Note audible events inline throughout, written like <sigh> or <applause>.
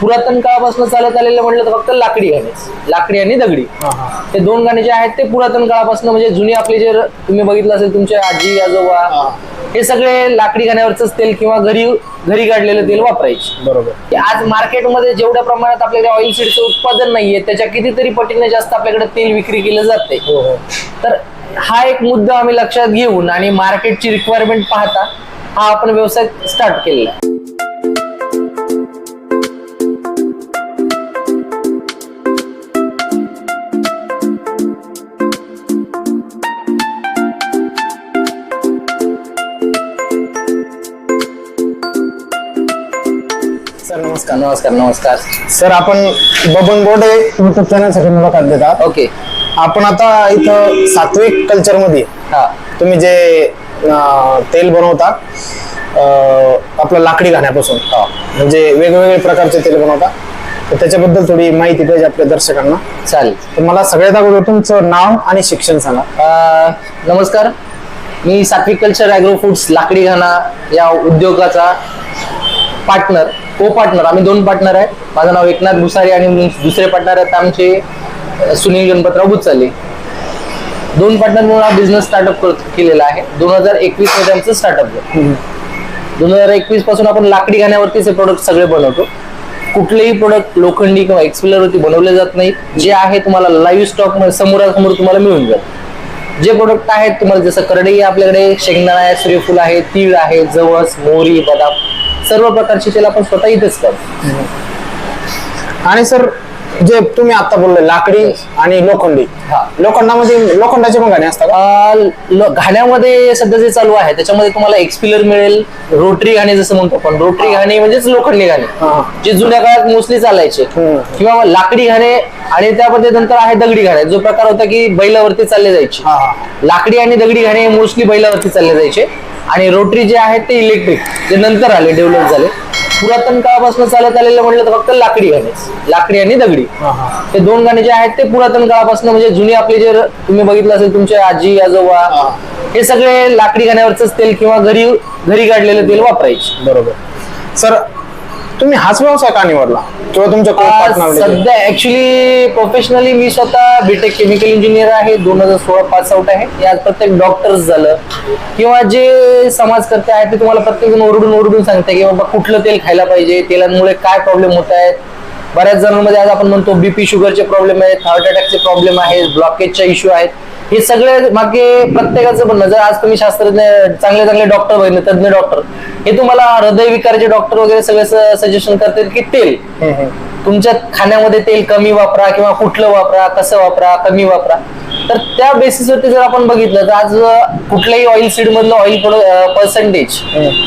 पुरातन काळापासून चालत आलेलं म्हटलं तर फक्त लाकडी गाणेच लाकडी आणि दगडी. ते दोन गाणे जे आहेत ते पुरातन काळापासून म्हणजे जुनी आपली जे तुम्ही बघितलं असेल तुमचे आजी आजोबा हे. सगळे लाकडी गाण्यावरच तेल किंवा घरी घरी काढलेलं तेल वापरायचे. बरोबर. आज मार्केटमध्ये जेवढ्या प्रमाणात आपल्याकडे ऑइल सीडचं उत्पादन नाहीये त्याच्या कितीतरी पटीने जास्त आपल्याकडे तेल विक्री केलं जाते हो हो. तर हा एक मुद्दा आम्ही लक्षात घेऊन आणि मार्केटची रिक्वायरमेंट पाहता हा आपण व्यवसाय स्टार्ट केलेला आहे. नमस्कार. नमस्कार नमस्कार. सर आपण बबन बोर्डे युट्यूब चॅनलसाठी मुलाखत देतात. ओके. आपण आता इथं सात्विक कल्चरमध्ये हा. तुम्ही जे अं, तेल बनवता अं, आपलं लाकडी घाण्यापासून म्हणजे वेगवेगळे प्रकारचे तेल बनवता तर त्याच्याबद्दल थोडी माहिती पाहिजे आपल्या दर्शकांना. चालेल. तर मला सगळ्यात अगोदर तुमचं नाव आणि शिक्षण सांगा. अं, नमस्कार. मी सात्विक कल्चर अॅग्रो फूड्स लाकडी घाणा या उद्योगाचा पार्टनर को पार्टनर आम्ही दोन पार्टनर आहे माझं नाव एकनाथ भुसारी आणि दुसरे पार्टनर आहेत आमचे सुनील गणपतराव बुचाले दोन पार्टनर म्हणून हा बिझनेस स्टार्टअप केलेला आहे. दोन हजार एकवीसमध्ये आमचं स्टार्टअप दोन हजार एकवीसपासून आपण लाकडी घाण्यावरतीच हे प्रोडक्ट सगळे बनवतो. कुठलेही प्रोडक्ट लोखंडी किंवा एक्सपिलर वरती बनवले जात नाहीत जे आहे तुम्हाला लाईव्ह स्टॉक समोरासमोर तुम्हाला मिळून जात जे प्रोडक्ट आहेत तुम्हाला जसं करडई आपल्याकडे शेंगदाणा आहे सूर्यफूल आहे तीळ आहे जवस मोहरी बदाम. सर्व प्रकारची तेल आपण स्वतः इथेच करतो. आणि सर जे तुम्ही आता बोलले लाकडी आणि लोखंडी. हा. लोखंडामध्ये लोखंडाचे पण गाणे असतात घाण्यामध्ये सध्या जे चालू आहे त्याच्यामध्ये तुम्हाला एक्सपिलर मिळेल रोटरी घाणे जसं म्हणतो आपण. रोटरी घाणे म्हणजेच लोखंडी घाणे. जे जुन्या काळात मोस्टली चालायचे. किंवा लाकडी घाणे आणि त्यामध्ये नंतर आहे दगडी घाणे. जो प्रकार होता की बैलावरती चालले जायचे. लाकडी आणि दगडी घाणे मोस्टली बैलावरती चालले जायचे. आणि रोटरी जे आहेत ते इलेक्ट्रिक जे नंतर आले डेव्हलप झाले. पुरातन काळापासून चालत आलेलं म्हटलं तर फक्त लाकडी घाणेच लाकडी आणि दगडी. ते दोन गाणे जे आहेत ते पुरातन काळापासून म्हणजे जुनी आपली जे तुम्ही बघितलं असेल तुमचे आजी आजोबा. हे. सगळे लाकडी गाण्यावरच तेल किंवा घरी घरी काढलेलं तेल वापरायचे. बरोबर. सर तुम्ही हाच व्यवसाय का निवडला किंवा तुमच्या? सध्या ऍक्च्युली प्रोफेशनली मी स्वतः बीटेक केमिकल इंजिनियर आहे. दोन हजार सोळा पास आउट आहे. यात प्रत्येक डॉक्टर्स झालं. किंवा जे समाजकर्ते आहेत ते तुम्हाला प्रत्येक जण ओरडून ओरडून सांगते की बाबा कुठलं तेल खायला पाहिजे? तेलांमुळे काय प्रॉब्लेम होत आहेत बऱ्याच जणांमध्ये आज आपण म्हणतो बीपी शुगरचे प्रॉब्लेम आहेत हार्ट अटॅकचे प्रॉब्लेम आहेत ब्लॉकेजचे इश्यू आहेत. हे सगळे मागे प्रत्येकाचं म्हणणं जर आज तुम्ही शास्त्रज्ञ चांगले चांगले डॉक्टर बघितले तज्ञ डॉक्टर हे तुम्हाला हृदयविकारचे डॉक्टर वगैरे सगळे सजेशन करतात की तेल. तुमच्या खाण्यामध्ये तेल कमी वापरा किंवा कुठलं वापरा कसं वापरा कमी वापरा. तर त्या बेसिसवरती जर आपण बघितलं तर आज कुठल्याही ऑइल सीड मधलं ऑइल पर्सेंटेज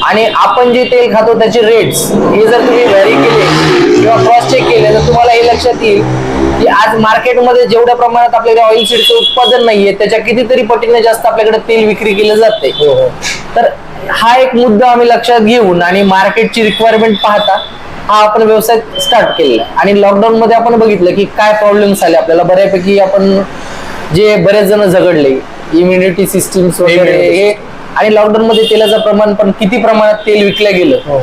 आणि आपण जे तेल खातो त्याचे रेट्स हे जर तुम्ही व्हॅरी केले किंवा क्रॉस चेक केले तर तुम्हाला हे लक्षात येईल की आज मार्केटमध्ये जेवढ्या प्रमाणात आपल्याकडे ऑइल सीडचं उत्पादन नाहीये त्याच्या कितीतरी पटीने जास्त आपल्याकडे तेल विक्री केलं जाते हो हो. तर हा एक मुद्दा आम्ही लक्षात घेऊन आणि मार्केटची रिक्वायरमेंट पाहता हा आपण व्यवसाय स्टार्ट केलेला आणि लॉकडाऊन मध्ये आपण बघितलं की काय प्रॉब्लेम्स आले आपल्याला. बऱ्यापैकी आपण जे बरेच जण झगडले इम्युनिटी सिस्टीम्स वगैरे. हे आणि लॉकडाऊन मध्ये तेलाचं प्रमाण पण किती प्रमाणात तेल विकलं गेलं. हो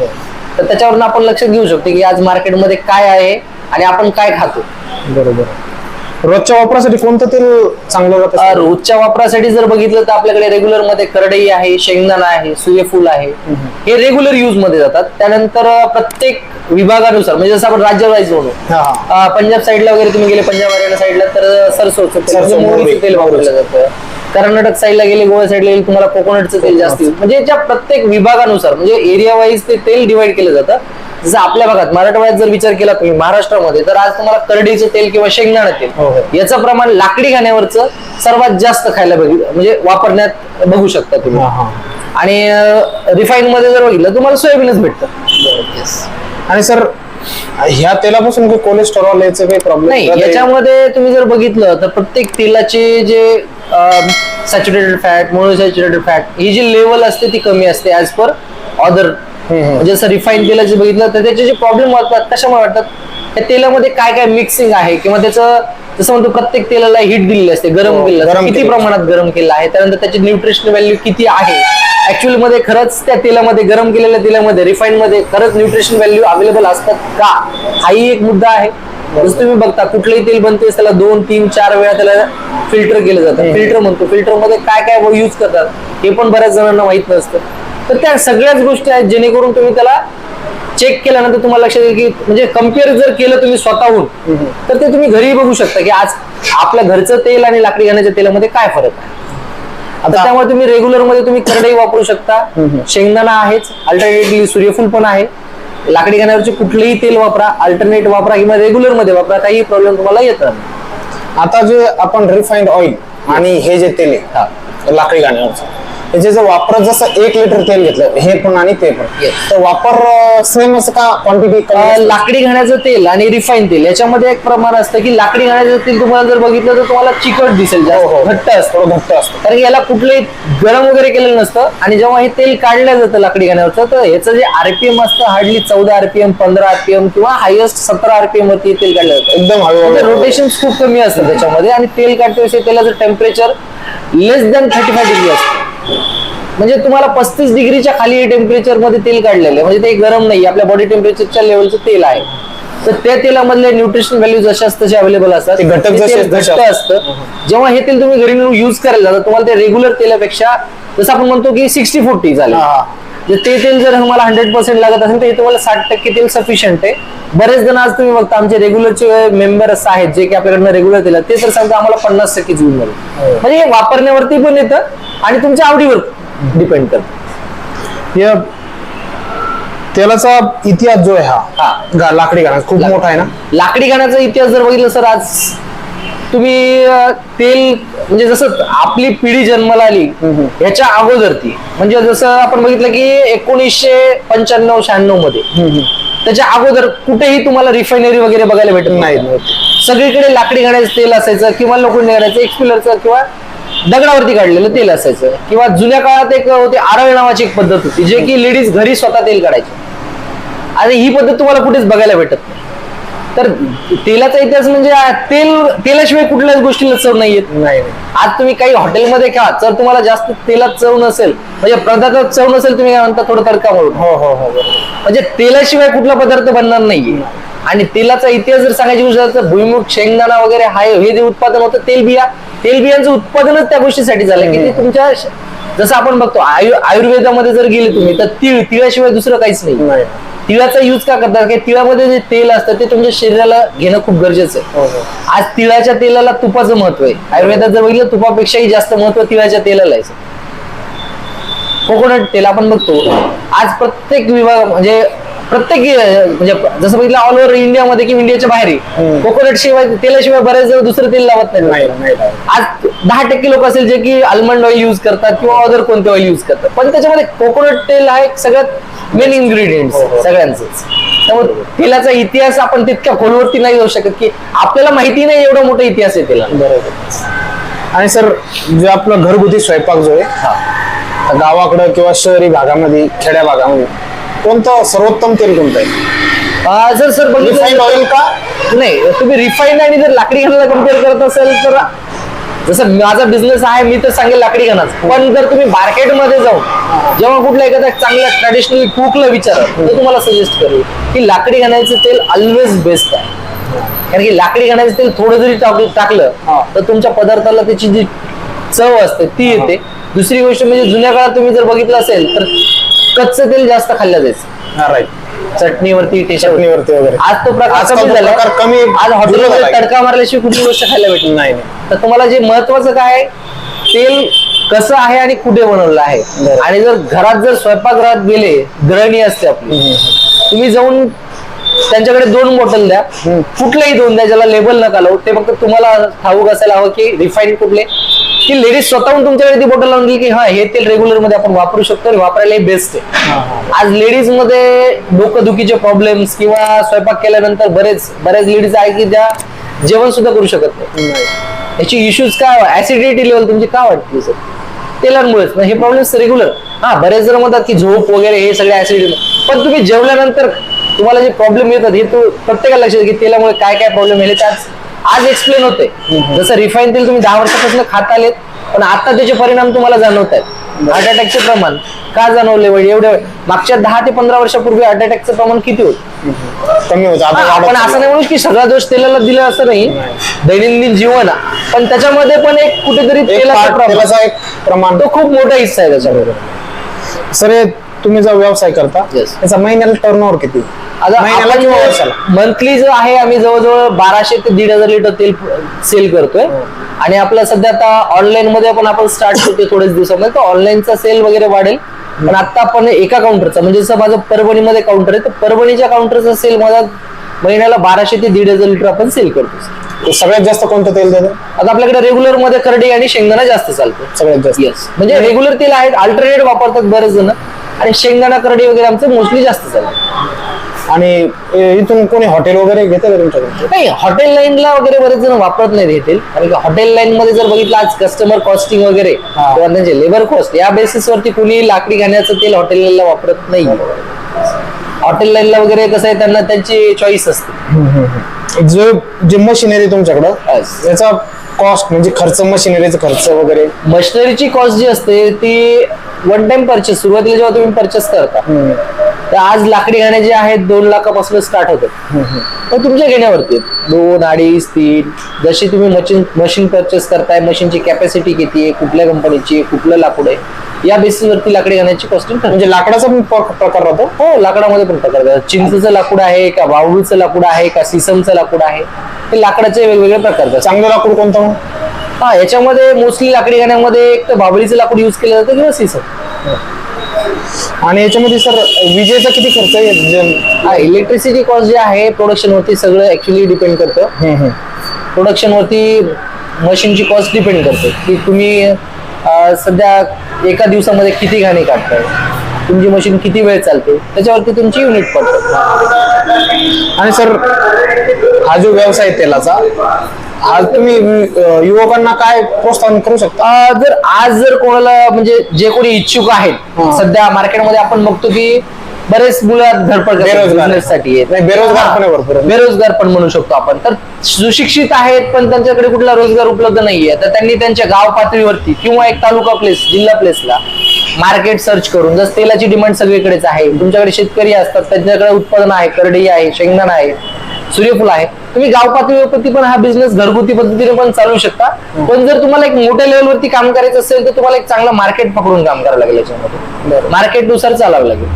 तर त्याच्यावरून आपण लक्षात घेऊ शकतो की आज मार्केटमध्ये काय आहे आणि आपण काय खातो? बरोबर. रोजच्या वापरासाठी कोणतं तेल चांगलं अ, जातं रोजच्या वापरासाठी जर बघितलं तर आपल्याकडे रेग्युलरमध्ये करडई आहे शेंगदाणा आहे सूर्यफूल आहे. हे रेग्युलर युजमध्ये जातात. त्यानंतर अ, प्रत्येक विभागानुसार म्हणजे जसं आपण राज्य वाईज म्हणू हा हा. अ, पंजाब साईडला वगैरे तुम्ही गेले पंजाब हरियाणा साईडला तर सरसोचं तेल सरसो, म्हणजे मोहरीचं मोहरी. तेल वापरलं जातं. कर्नाटक साईडला गेले गोवा साईडला गेले तुम्हाला कोकोनटचं तेल जास्त use. म्हणजे ज्या प्रत्येक विभागानुसार म्हणजे एरिया वाईज ते तेल डिवाइड केलं जातं. जसं आपल्या भागात मराठवाड्यात जर विचार केला तुम्ही महाराष्ट्रामध्ये तर आज तुम्हाला करडीचं तेल किंवा शेंगदाणा हो, तेल हो. याचं प्रमाण लाकडी खाण्यावरचं सर्वात जास्त खायला बघ म्हणजे वापरण्यात बघू शकता तुम्ही. हा हा. आणि रिफाईन मध्ये जर बघितलं तुम्हाला सोयाबीनच भेटतं. आणि सर ह्या तेलापासून काही कोलेस्टेरॉल याचे काही प्रॉब्लेम नाही याच्यामध्ये तुम्ही जर बघितलं तर प्रत्येक तेलाचे जे सॅच्युरेटेड फॅट मोनोसॅच्युरेटेड फॅट ही जी लेवल असते ती कमी असते ऍज पर अदर म्हणजे जसं रिफाईन तेलाचे बघितलं तर त्याचे जे प्रॉब्लेम वाटतात कशामुळे वाटतात त्या तेलामध्ये काय काय मिक्सिंग आहे? किंवा त्याचं जसं म्हणतो प्रत्येक तेलाला हीट दिलेली असते गरम हो, केलेलं असतं. गरम किती प्रमाणात गरम केलं आहे? त्यानंतर त्याची न्यूट्रिशन व्हॅल्यू किती आहे? ऍक्च्युअली मध्ये खरंच त्या तेलामध्ये गरम केलेल्या तेलामध्ये रिफाईन मध्ये खरंच न्यूट्रिशन व्हॅल्यू अवेलेबल असतात का? हाही एक मुद्दा आहे. जसं तुम्ही बघता कुठलंही तेल बनते त्याला दोन तीन चार वेळा त्याला फिल्टर केलं जातं. फिल्टर म्हणतो. फिल्टरमध्ये काय काय यूज करतात हे पण बऱ्याच जणांना माहीत नसतं. तर त्या सगळ्याच गोष्टी आहेत जेणेकरून तुम्ही त्याला चेक केल्यानंतर तुम्हाला लक्षात येईल की म्हणजे कंपेअर जर केलं तुम्ही स्वतःहून तर ते तुम्ही घरी बघू शकता की आज आपल्या घरचं तेल आणि लाकडी घाण्याच्या तेलामध्ये काय फरक आहे. आता त्यामुळे तुम्ही रेग्युलरमध्ये तुम्ही करडई वापरू शकता. शेंगदाणा आहेच अल्टरनेटिव्हली सूर्यफूल पण आहे. लाकडी घाण्यावरचे कुठलंही तेल वापरा अल्टरनेट वापरा किंवा रेग्युलरमध्ये वापरा काही प्रॉब्लेम तुम्हाला येत नाही. आता जे आपण रिफाईंड ऑइल आणि हे जे तेल आहे लाकडी गाण्यावरचं त्याचे जर वापर जसं एक लिटर तेल घेतलं हे पण आणि ते पण. Yes. तर वापर सेम असं का क्वांटिटी लाकडी घाण्याचं तेल आणि रिफाईन तेल याच्यामध्ये एक प्रमाण असतं की लाकडी घाण्याचं तेल तुम्हाला जर बघितलं तर तुम्हाला चिकट दिसेल जास्त घट्ट असतं. थोडं घट्ट असतं. कारण याला कुठलंही गरम वगैरे केलेलं नसतं आणि जेव्हा हे तेल काढलं जातं लाकडी घाण्यावरचं तर ह्याचं जे आरपीएम असतं हार्डली चौदा आरपीएम पंधरा आरपीएम किंवा हायेस्ट सतरा आरपीएम वरती हे तेल काढलं जातं. एकदम हळूहळू रोटेशन खूप कमी असतं त्याच्यामध्ये आणि तेल काढते तेलाचं temperature less than thirty five degree असतं. म्हणजे तुम्हाला पस्तीस डिग्रीच्या खाली टेम्परेचरमध्ये तेल काढलेलं आहे. म्हणजे ते गरम नाही आपल्या बॉडी टेम्परेचरच्या लेवलचं तेल आहे. तर त्या तेलामधले न्यूट्रिशन व्हॅल्यू जसे तसे अवेलेबल असतात. घटक घट्ट असतं. जेव्हा हे तेल तुम्ही घरी यूज करायला जाता तुम्हाला ते रेग्युलर तेलापेक्षा जसं आपण म्हणतो की सिक्स्टी फोर्टी झालं. ते तेल जर मला हंड्रेड पर्सेंट लागत असेल तर हे तुम्हाला साठ टक्के तेल सफिशियंट आहे. बरेच जण आज तुम्ही बघता आमचे रेग्युलरचे मेंबर्स आहेत जे की आपल्याकडनं रेग्युलर तेल ते तर सांगता आम्हाला पन्नास टक्के जुळून हो. म्हणजे हे वापरण्यावरती पण येतं आणि तुमच्या आवडीवर डिपेंड करतं. या तेलाचा इतिहास जो आहे हा लाकडी गाणा खूप मोठा आहे ना? लाकडी घाण्याचा इतिहास जर बघितलं सर आज तुम्ही तेल म्हणजे जसं आपली पिढी जन्माला आली ह्याच्या अगोदर ती म्हणजे जसं आपण बघितलं की एकोणीसशे पंच्याण्णव शहाण्णवमध्ये त्याच्या अगोदर कुठेही तुम्हाला रिफायनरी वगैरे बघायला भेटत नाही, सगळीकडे लाकडी घाण्याचं तेल असायचं किंवा लोखंडी घाण्याचं एक्सपिलरचं किंवा दगडावरती काढलेलं तेल असायचं. किंवा जुन्या काळात एक होती आरळ नावाची एक पद्धत होती जे की लेडीज घरी स्वतः तेल काढायचे. आणि ही पद्धत तुम्हाला कुठेच बघायला भेटत नाही. तर तेलाचा इतिहास म्हणजे तेल तेलाशिवाय कुठल्याच गोष्टीला चव नाही येत नाही. आज तुम्ही काही हॉटेलमध्ये खा जर तुम्हाला जास्त तेलात चव नसेल म्हणजे पदार्थात चव नसेल तुम्ही काय म्हणता थोडं तडका मारून हो हो हो. म्हणजे तेलाशिवाय कुठला पदार्थ बनणार नाहीये. आणि तेलाचा इतिहास जर सांगायची गोष्ट तर भुईमुग शेंगदाणा वगैरे हाय हे जे उत्पादन होतं तेलबिया तेलबियांचं उत्पादनच त्या गोष्टीसाठी झालं. की ते तुमच्या जसं आपण बघतो आयु आयुर्वेदामध्ये जर गेले तुम्ही तर तीळ तिळाशिवाय दुसरं काहीच नाही. नाही. तिळाचा यूज का करतात? की तिळामध्ये जे तेल असतं ते तुमच्या शरीराला घेणं खूप गरजेचं आहे. हो हो. आज तिळाच्या तेलाला तुपाचं महत्त्व आहे. आयुर्वेदात जर बघितलं तुपापेक्षाही जास्त महत्त्व तिळाच्या तेलाला आहे. कोकोनट तेल आपण बघतो. आज प्रत्येक विभाग म्हणजे प्रत्येक म्हणजे जसं बघितलं ऑल ओव्हर इंडियामध्ये किंवा इंडियाच्या बाहेर कोकोनट शिवाय तेलाशिवाय बरेच जण दुसरं तेल लावत नाही आज दहा टक्के लोक असेल जे की आल्मंड ऑइल युज करतात किंवा अदर कोणते ऑइल युज करतात. पण त्याच्यामध्ये कोकोनट तेल हा एक सगळ्यात मेन इन्ग्रेडियंट. सगळ्यांच त्यामुळे तेलाचा इतिहास आपण तितक्या खोलवरती नाही जाऊ शकत की आपल्याला माहिती नाही एवढा मोठा इतिहास आहे तेला. बरोबर. आणि सर जे आपलं घरगुती स्वयंपाक जो आहे गावाकडं किंवा शहरी भागामध्ये खेड्या भागामध्ये कोणतं सर्वोत्तम तेल कोणतं आहे? अं, जर सर रिफाईंड बघितलं ऑइल का? नाही तुम्ही रिफाईन आणि जर लाकडी घाण्याला कंपेअर करत असेल तर जसं माझा बिझनेस आहे मी तर सांगेल लाकडी घाणाच पण जर तुम्ही मार्केटमध्ये जाऊन जेव्हा कुठल्या एखाद्या चांगल्या ट्रॅडिशनल कुकला विचारा तर तुम्हाला सजेस्ट करेल की लाकडी घाण्याचं तेल ऑलवेज बेस्ट आहे. कारण की लाकडी घाण्याचं तेल थोडं जरी टाक- टाकलं तर तुमच्या पदार्थाला त्याची जी चव असते ती येते. दुसरी गोष्ट म्हणजे जुन्या काळात तुम्ही जर बघितलं असेल तर कच्चं तेल जास्त खाल्लं जायचं. राईट चटणीवरती टेशावरती चटणीवरती वगैरे. आज तो प्रकार आजकाल कमी तो झालाय प्रकार कमी आज हॉटेलमध्ये आलाय. तडका मारल्याशिवाय कुठली गोष्ट खायला भेटत नाही. <laughs> तर तुम्हाला जे महत्वाचं काय आहे तेल कसं आहे आणि कुठे बनवलं आहे. आणि जर घरात जर स्वयंपाकगृहात गेले गृहिणी असते आपली. तुम्ही जाऊन त्यांच्याकडे दोन बॉटल द्या. कुठलेही दोन द्या ज्याला लेबल नका लावू. ते फक्त तुम्हाला ठाऊक असायला हवं की रिफाईंड कुठले. की लेडीज स्वतःहून तुमच्याकडे ती बॉटल लावून दिली की हा हे तेल रेग्युलरमध्ये आपण वापरू शकतो आणि वापरायला बेस्ट आहे. आज लेडीजमध्ये डोकंदुखीचे प्रॉब्लेम्स किंवा स्वयंपाक केल्यानंतर बरेच बऱ्याच लेडीज आहे की त्या जेवण सुद्धा करू शकत नाही. याची इश्यूज काय ऍसिडिटी लेवल तुमची का वाटते सर तेलांमुळेच. ना हे प्रॉब्लेम्स रेग्युलर हा बरेच जण म्हणतात की झोप वगैरे हे सगळे ऍसिडिटी पण तुम्ही जेवल्यानंतर तुम्हाला जे प्रॉब्लेम येतात हे तू प्रत्येकाला लक्षात की तेलामुळे काय काय प्रॉब्लेम येले आज एक्सप्लेन होते. जसं रिफाईन तेल तुम्ही दहा वर्षापासून खात आलेत पण आता त्याचे परिणाम तुम्हाला जाणवत आहेत. हार्ट अटॅकचे प्रमाण का जाणवले वय एवढे मागच्या दहा ते पंधरा वर्षापूर्वी हार्ट अटॅकचं प्रमाण किती होत? कमी होतं. आपण असं नाही म्हणू की सगळा दोष तेलाला दिला असं नाही. दैनंदिन जीवन. पण त्याच्यामध्ये पण एक कुठेतरी तेलाचा एक प्रमाण. तो खूप मोठा हिस्सा आहे त्याच्यामध्ये. सर तुम्ही जो व्यवसाय करता. त्याचा महिन्याला टर्न किती? आता महिन्याला किंवा वर्षाला मंथली जो आहे आम्ही जवळजवळ बाराशे ते दीड हजार लिटर तेल सेल करतोय. आणि आपलं सध्या आता ऑनलाईन मध्ये पण आपण स्टार्ट करतोय थोड्याच दिवसामध्ये. तर ऑनलाईनचा सेल वगैरे वाढेल. पण आता आपण एका काउंटरचा म्हणजे जसं माझं परभणीमध्ये काउंटर आहे तर परभणीच्या काउंटरचा सेल माझा महिन्याला बाराशे ते दीड हजार लिटर आपण सेल करतो सगळ्यात जास्त कोणतं तेल देतं आता आपल्याकडे रेग्युलरमध्ये करडी आणि शेंगदाणा जास्त चालतो. सगळ्यात जास्त. येस म्हणजे रेग्युलर तेल आहेत अल्टरनेट वापरतात बरेच जण. आणि शेंगदाणा करडी वगैरे आमचं मोस्टली जास्त चालतं. आणि इथून कोणी हॉटेल वगैरे घेतं का तुमच्याकडे? नाही हॉटेल लाईनला वगैरे बरेच जण वापरत नाही हे तेल आणि हॉटेल लाईन मध्ये जर बघितलं आज कस्टमर कॉस्टिंग वगैरे. किंवा त्यांचे लेबर कॉस्ट या बेसिस वरती कुणी लाकडी घाण्याचं तेल हॉटेल लाईनला वापरत नाही. हॉटेल लाईनला वगैरे कसं आहे त्यांना त्यांची चॉईस असते. जो जे मशिनरी तुमच्याकडं. याचा कॉस्ट म्हणजे खर्च मशिनरीचा खर्च वगैरे? मशिनरीची कॉस्ट जी असते ती वन टाइम परचेस सुरुवातीला जेव्हा तुम्ही परचेस करता तर आज लाकडी घाणे जे आहेत दोन लाखापासून स्टार्ट होतात तर तुमच्या घेण्यावरती. दोन अडीच तीन जशी तुम्ही मशीन मशीन परचेस करताय मशीनची कॅपॅसिटी किती आहे कुठल्या कंपनीची आहे कुठलं लाकूड आहे या बेसिसवरती लाकडी घाण्याची कॉस्टिंग म्हणजे लाकडाचा पण प्रकार राहतो हो लाकडामध्ये पण प्रकार आहेत. चिंचचं लाकूड आहे का बावळूचं लाकूड आहे का सिसमचं लाकूड आहे हे लाकडाचे वेगवेगळे प्रकार आहेत. चांगलं लाकूड कोणतं मग? हा याच्यामध्ये मोस्टली लाकडी घाण्यामध्ये एक तर बाबळीचं लाकूड युज केलं जातं किंवा सिसम आणि याच्यामध्ये सर विजेचा किती खर्च आहे? इलेक्ट्रिसिटी कॉस्ट जे आहे प्रोडक्शन वरती सगळं ऍक्च्युली डिपेंड करतं. प्रोडक्शन वरती मशीनची कॉस्ट डिपेंड करते. की तुम्ही सध्या एका दिवसामध्ये किती घाणे काढताय? तुमची मशीन किती वेळ चालते? त्याच्यावरती तुमची युनिट पडते. आणि सर हा जो व्यवसाय आहे तेलाचा आज तुम्ही अं, युवकांना काय प्रोत्साहन करू शकता अं, जर आज जर कोणाला म्हणजे जे कोणी इच्छुक आहेत हा. सध्या मार्केटमध्ये आपण बघतो की बरेच मुलं धडपड बेरोजगार. साठी. नाही, बेरोजगार. पण आहे भरपूर. बेरोजगार पण म्हणू शकतो आपण तर सुशिक्षित आहेत पण त्यांच्याकडे कुठला रोजगार उपलब्ध नाहीये तर त्यांनी त्यांच्या गाव पातळीवरती किंवा एक तालुका प्लेस जिल्हा प्लेसला मार्केट सर्च करून जसं तेलाची डिमांड सगळीकडेच आहे तुमच्याकडे शेतकरी असतात त्यांच्याकडे उत्पादन आहे करडई आहे शेंगदाणा आहे सूर्यफूल आहे. तुम्ही गाव पातळीवरती पण हा बिझनेस घरगुती पद्धतीने पण चालवू शकता. पण जर तुम्हाला एक मोठ्या लेवलवरती काम करायचं असेल तर तुम्हाला एक चांगलं मार्केट पकडून काम करावं लागेल याच्यामध्ये. मार्केटनुसार चालावं लागेल.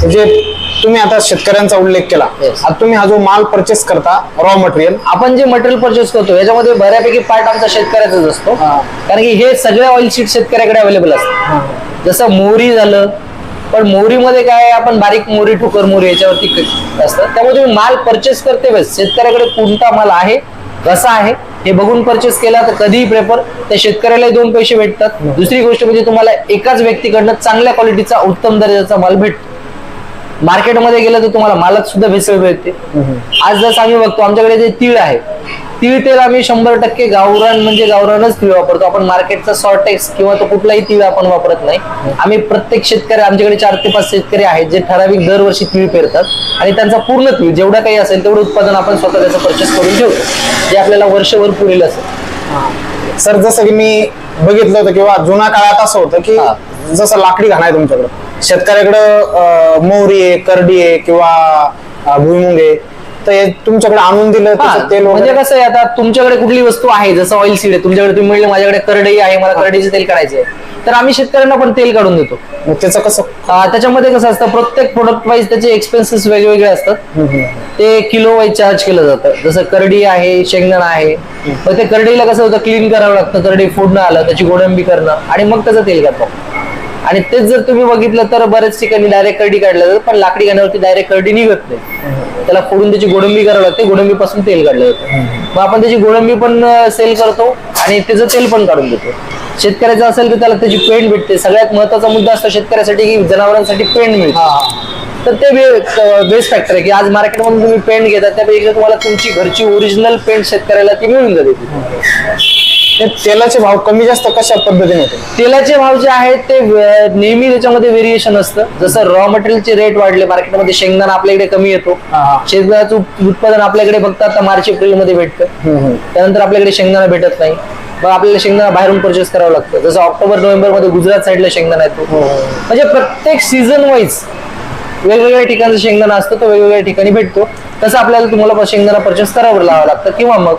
म्हणजे तुम्ही आता शेतकऱ्यांचा उल्लेख केला. आता तुम्ही हा जो माल परचेस करता रॉ मटेरियल आपण जे मटेरियल परचेस करतो याच्यामध्ये बऱ्यापैकी पार्ट आमचा शेतकऱ्याचाच असतो. कारण की हे सगळे ऑइल सीड शेतकऱ्याकडे अवेलेबल असतात जसं मोहरी झालं पण मोहरीमध्ये काय आपण बारीक मोहरी ठोकर मोहरी याच्यावरती असतं. त्यामुळे तुम्ही माल परचेस करते वेळेस शेतकऱ्याकडे कोणता माल आहे कसा आहे हे बघून परचेस केला तर कधीही प्रेफर त्या शेतकऱ्यालाही दोन पैसे भेटतात. दुसरी गोष्ट म्हणजे तुम्हाला एकाच व्यक्तीकडनं चांगल्या क्वालिटीचा उत्तम दर्जाचा माल भेटतो. मार्केटमध्ये गेलं तर तुम्हाला मालात सुद्धा भेसळ मिळते. आज जसं आम्ही बघतो आमच्याकडे जे तीळ आहे तीळ तेल आम्ही शंभर टक्के गावरान म्हणजे गावरानच तीळ वापरतो. आपण मार्केटचा सॉर्टेक्स किंवा तो कुठलाही तीळ आपण वापरत नाही. आम्ही प्रत्येक शेतकरी आमच्याकडे चार ते पाच शेतकरी आहेत जे ठराविक दरवर्षी तीळ पेरतात. आणि त्यांचा पूर्ण तीळ जेवढा काही असेल तेवढं उत्पादन आपण स्वतः त्याचं परचेस करून ठेवतो. जे आपल्याला वर्षभर पुरेल असेल. सर जसं की मी बघितलं होतं किंवा जुना काळात असं होतं की. जसं लाकडी घाण आहे तुमच्याकडं. शेतकऱ्याकडं मोहरी आहे करडी आहे किंवा भुईमुंग आहे. तर हे तुमच्याकडे आणून दिलं हा, त्याचं तेल म्हणजे वगैरे. कसं आहे आता तुमच्याकडे कुठली वस्तू आहे जसं ऑइल सीड आहे तुमच्याकडे तुम्ही म्हणले माझ्याकडे करडई आहे मला करडईचं तेल काढायचं आहे. तर आम्ही शेतकऱ्यांना पण तेल काढून देतो. मग त्याचं कसं? अं, त्याच्यामध्ये कसं असतं प्रत्येक प्रोडक्ट वाईज त्याचे एक्सपेन्सेस वेगवेगळे असतात. ते किलो वाईज चार्ज केलं जातं. जसं करडी आहे शेंगदाणा आहे मग ते करडीला कसं होतं क्लीन करावं लागतं करडी फोडणं आलं त्याची गोडंबी करणं आणि मग त्याचं तेल काढतो. आणि तेच जर तुम्ही बघितलं तर बऱ्याच ठिकाणी डायरेक्ट करडी काढलं जातं पण लाकडी गाण्यावरती डायरेक्ट करडी निघत नाही. त्याला फोडून त्याची गोडंबी करावं लागते गोडंबी पासून तेल काढलं जातं. मग आपण त्याची गोडंबी पण सेल करतो आणि त्याचं तेल पण काढून देतो. शेतकऱ्याचं असेल तर त्याला त्याची पेंट भेटते. सगळ्यात महत्त्वाचा मुद्दा असतो शेतकऱ्यासाठी की जनावरांसाठी पेंट मिळते. तर ते बेस्ट फॅक्टर आहे की आज मार्केटमधून तुम्ही पेंट घेता त्यापेक्षा तुम्हाला तुमची घरची ओरिजिनल पेंट शेतकऱ्याला ती मिळून जाते. तेलाचे भाव कमी जास्त कशा पद्धतीने होते? तेलाचे भाव जे आहेत ते व- नेहमी त्याच्यामध्ये व्हेरिएशन असतं. जसं रॉ मटेरियलचे रेट वाढले मार्केटमध्ये शेंगदाणा आपल्याकडे कमी येतो. हा. शेंगदाण्याचं उत- उत्पादन आपल्याकडे फक्त आता मार्च एप्रिलमध्ये भेटतं. त्यानंतर आपल्याकडे शेंगदाणा भेटत नाही. मग आपल्याला शेंगदाणा बाहेरून परचेस करावं लागतं. जसं ऑक्टोबर नोव्हेंबरमध्ये गुजरात साईडला शेंगदाणा येतो. म्हणजे प्रत्येक सीझन वाईज वेगवेगळ्या ठिकाणचं शेंगदाणा असतं तो वेगवेगळ्या ठिकाणी भेटतो. तसं आपल्याला तुम्हाला शेंगदाणा परचेस करावं लावावं लागतं. किंवा मग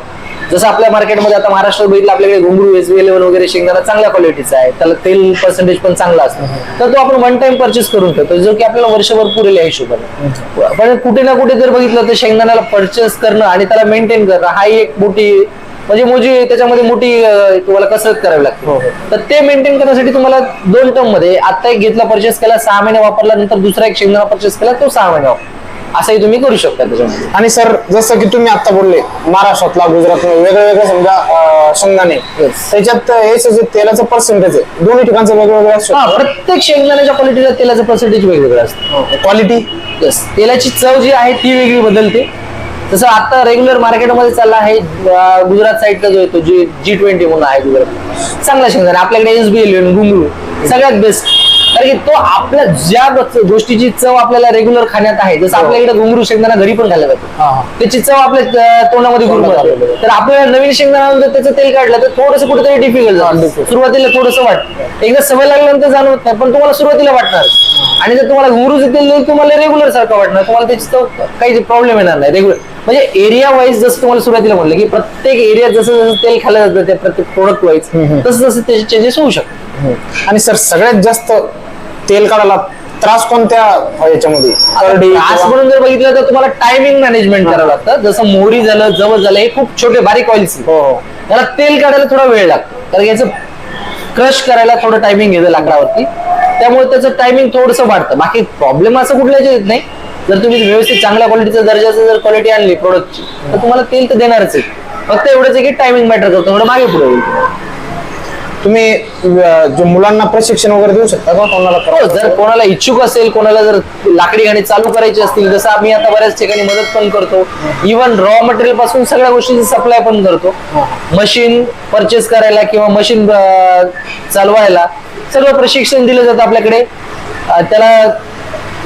जसं आपल्या मार्केटमध्ये आता महाराष्ट्रात बघितलं आपल्याकडे घुंगरू एस बी वगैरे शेंगदाणा चांगल्या क्वालिटीचा आहे त्याला तेल पर्सेंटेज पण चांगला असतो. तर तो आपण वन टाइम परचेस करून ठेवतो जो की आपल्याला वर्षभर पुरेल या हिशोबाने. पण कुठे ना कुठे जर बघितलं तर शेंगदाण्याला परचेस करणं आणि त्याला मेंटेन करणं हा एक मोठी म्हणजे मोठी त्याच्यामध्ये मोठी तुम्हाला कसरत करावी लागते. तर ते मेंटेन करण्यासाठी तुम्हाला दोन टर्ममध्ये आता एक घेतला परचेस केला सहा महिने वापरला नंतर दुसरा एक शेंगदाणा परचेस केला तो सहा महिने वापर असंही तुम्ही करू शकता त्याच्यामध्ये. आणि सर जसं की तुम्ही आता बोलले महाराष्ट्रातला गुजरात वेगळे वेगळे समजा अं, शेंगदाणे. त्याच्यात हे जे तेलाचं पर्सेंटेज आहे. दोन्ही ठिकाणचं वेगवेगळं हा असतं प्रत्येक शेंगदाण्याच्या क्वालिटीला तेलाचं पर्सेंटेज वेगवेगळं असतं. Quality Yes. तेलाची चव जी आहे ती वेगळी बदलते. जसं आता रेग्युलर मार्केटमध्ये चालला आहे अं, गुजरात साईडचा जो येतो जी जी ट्वेंटी म्हणून आहे गुजरात. चांगला शेंगदाणा. आपल्याकडे एस बी एल घुंगरू सगळ्यात बेस्ट कारण की तो आपल्या ज्या गोष्टीची चव आपल्याला रेग्युलर खाण्यात आहे जसं आपल्याकडे घुंगरू शेंगदाणा घरी पण खाल्ला जातो त्याची चव आपल्या तोंडामध्ये गुरमरते तर आपल्याला नवीन शेंगदाणा जर त्याचं तेल काढलं तर थोडंसं कुठेतरी डिफिकल्ट जातं. सुरुवातीला थोडंसं वाटतं. एकदा सवय लागल्यानंतर जाणवत नाही पण तुम्हाला सुरुवातीला वाटणार. आणि जर तुम्हाला घुंगरूचं तेल तुम्हाला रेग्युलर सारखं वाटणार तुम्हाला त्याची चव काही प्रॉब्लेम येणार नाही. रेग्युलर म्हणजे एरिया वाईज जसं तुम्हाला सुरुवातीला म्हणलं की प्रत्येक एरियात जसं जसं तेल खाल्लं जातं त्या प्रत्येक प्रोडक्ट वाईज तसं तसं त्याचे चेंजेस होऊ शकतात. आणि आणि सर सगळ्यात जास्त तेल काढायला त्रास कोणत्या याच्यामध्ये? करडी आज म्हणून जर बघितलं तर तुम्हाला टायमिंग मॅनेजमेंट करावं लागतं. जसं मोहरी झालं जवळ झालं हे खूप छोटे बारीक ऑइल्स हो हो. त्याला तेल काढायला थोडा वेळ लागतो. कारण याचं क्रश करायला थोडं टायमिंग घेतं लाकडावरती. त्यामुळे त्याचं टायमिंग थोडंसं वाढतं. बाकी प्रॉब्लेम असं कुठल्याच येत नाही. जर तुम्ही व्यवस्थित चांगल्या क्वालिटीचा दर्जाचं जर क्वालिटी आणली प्रोडक्टची तर तुम्हाला तेल तर देणारच आहे. फक्त एवढंच आहे की टायमिंग मॅटर करतो. थोडं मागे पुढे होईल. तुम्ही अं, जो मुलांना प्रशिक्षण वगैरे देऊ शकता का? कोणाला हो जर कोणाला इच्छुक असेल कोणाला जर लाकडी गाणी चालू करायची असतील जसं आम्ही आता बऱ्याच ठिकाणी मदत पण करतो. इव्हन रॉ मटेरियलपासून सगळ्या गोष्टीची सप्लाय पण करतो. मशीन परचेस करायला किंवा मशीन चालवायला सगळं प्रशिक्षण दिलं जातं आपल्याकडे. अं, त्याला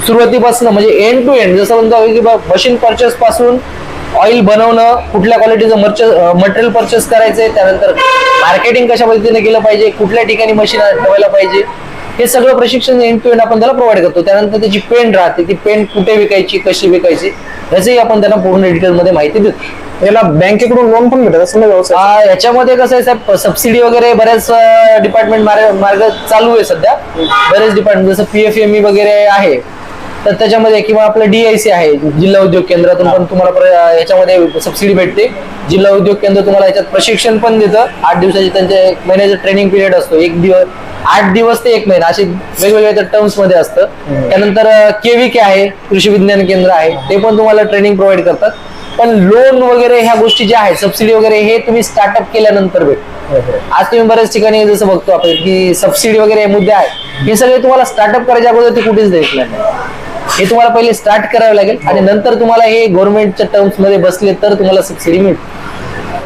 सुरुवातीपासून म्हणजे एंड टू एंड जसं म्हणतो की मशीन परचेस पासून ऑइल बनवणं कुठल्या क्वालिटीचं मटेरियल परचेस करायचंय त्यानंतर मार्केटिंग कशा पद्धतीने केलं पाहिजे कुठल्या ठिकाणी मशीन ठेवायला पाहिजे हे सगळं प्रशिक्षण एंड टू एंड आपण त्याला प्रोव्हाइड करतो. त्यानंतर त्याची पेन राहते ती पेन कुठे विकायची कशी विकायची याचंही आपण त्यांना पूर्ण डिटेल मध्ये माहिती देतो. याला बँकेकडून लोन पण भेटत असेल याच्यामध्ये कसं आहे साहेब सबसिडी वगैरे बऱ्याच डिपार्टमेंट मार्ग चालू आहे सध्या. बरेच डिपार्टमेंट जसं पीएफएमई वगैरे आहे. तर त्याच्यामध्ये किंवा आपलं डीआयसी आहे जिल्हा उद्योग केंद्रातून पण तुम्हाला याच्यामध्ये सबसिडी भेटते. जिल्हा उद्योग केंद्र तुम्हाला याच्यात प्रशिक्षण पण देतं. आठ दिवसाचे त्यांचे एक महिन्याचं ट्रेनिंग पिरियड असतो. एक दिवस आठ दिवस ते एक महिना असे वेगवेगळ्या टर्म्समध्ये असतं. त्यानंतर केव्हीके आहे कृषी विज्ञान केंद्र आहे ते पण तुम्हाला ट्रेनिंग प्रोव्हाइड करतात. पण लोन वगैरे ह्या गोष्टी ज्या आहेत सबसिडी वगैरे हे तुम्ही स्टार्टअप केल्यानंतर भेट. आज तुम्ही बऱ्याच ठिकाणी जसं बघतो आपण की सबसिडी वगैरे हे मुद्दे आहेत. हे सगळे तुम्हाला स्टार्टअप करायच्या अगोदर ते कुठेच द्यायचं नाही. हे तुम्हाला पहिले स्टार्ट करावे लागेल आणि नंतर तुम्हाला हे गव्हर्नमेंटच्या टर्म्समध्ये बसले तर तुम्हाला सबसिडी मिळते